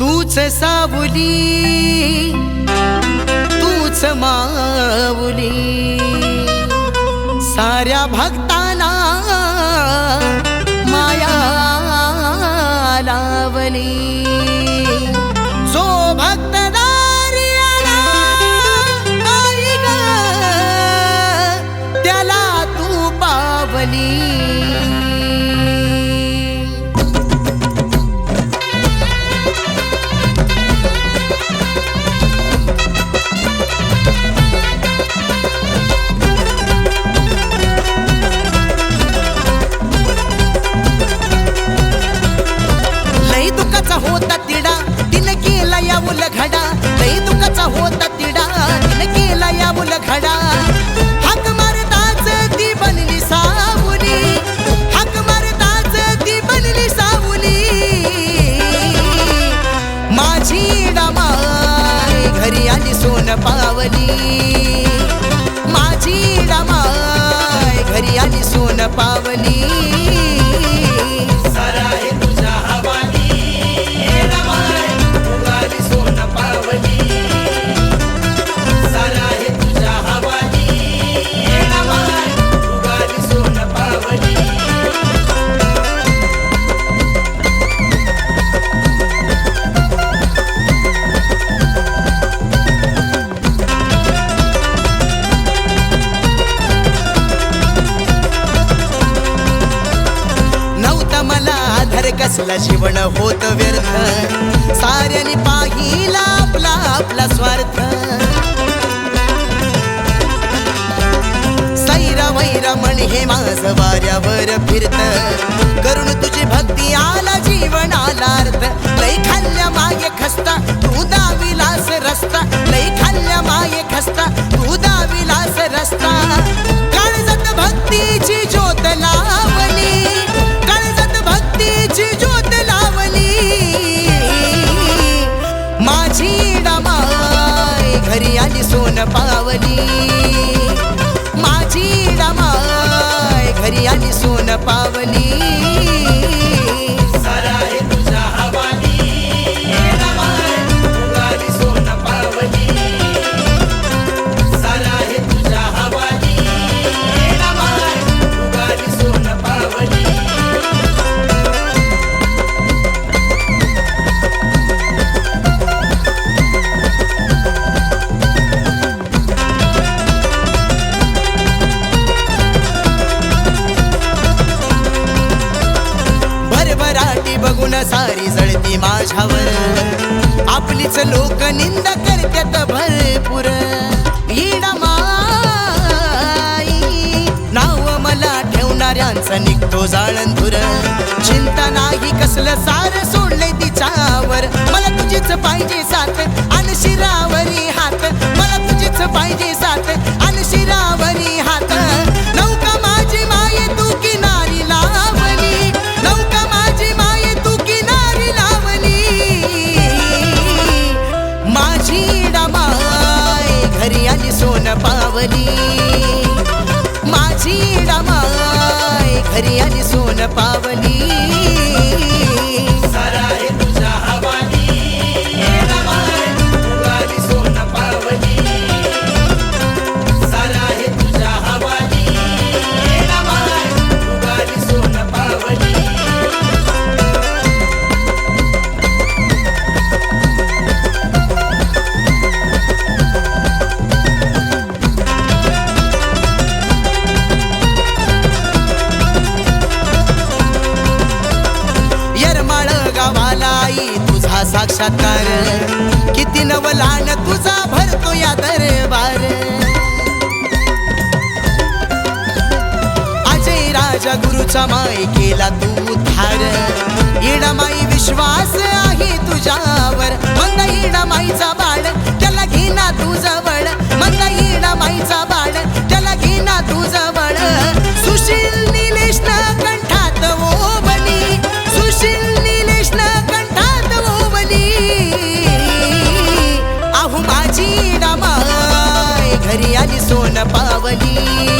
तूच सावली तूच माऊली साऱ्या भक्ताना माया लावली. जो भक्तदारी त्याला तू पावली. लई दुखाचा होता तिडा. तिन केला या घडा हाक मारताच ती बनली सावली. हाक मारताच ती बनली सावली. माझी डामाय घरी आली सोन पावली. माझी डामाय घरी आली सोन पावली. असला जीवन होत व्यर्थ. साऱ्याने पाहिला आपला आपला स्वार्थ. सैरा वैरा म्हण हे माझ वाऱ्यावर फिरत. करून तुझी भक्ती आला जीवन आला अर्थ. लई खाल्ल्या मागे आली सारी जळती माझ्यावर. आपलीच लोक निंदा करत्यात भरपूर. येडा माई नाव मला ठेवणाऱ्यांचा निघतो जाळंधुर. चिंता नाही कसलं सारस पावली माझी डमाय घरी आली सोन पावली. तुझा किती नवलान तुझा भरतो या दरबार. अजय राजा गुरुचा माय केला तू धार माई विश्वास आहे तुझ्यावर. मंद माईचा बाळ त्याला घेना तू जवळ. मंद माईचा बाळ झाली सोन पावली.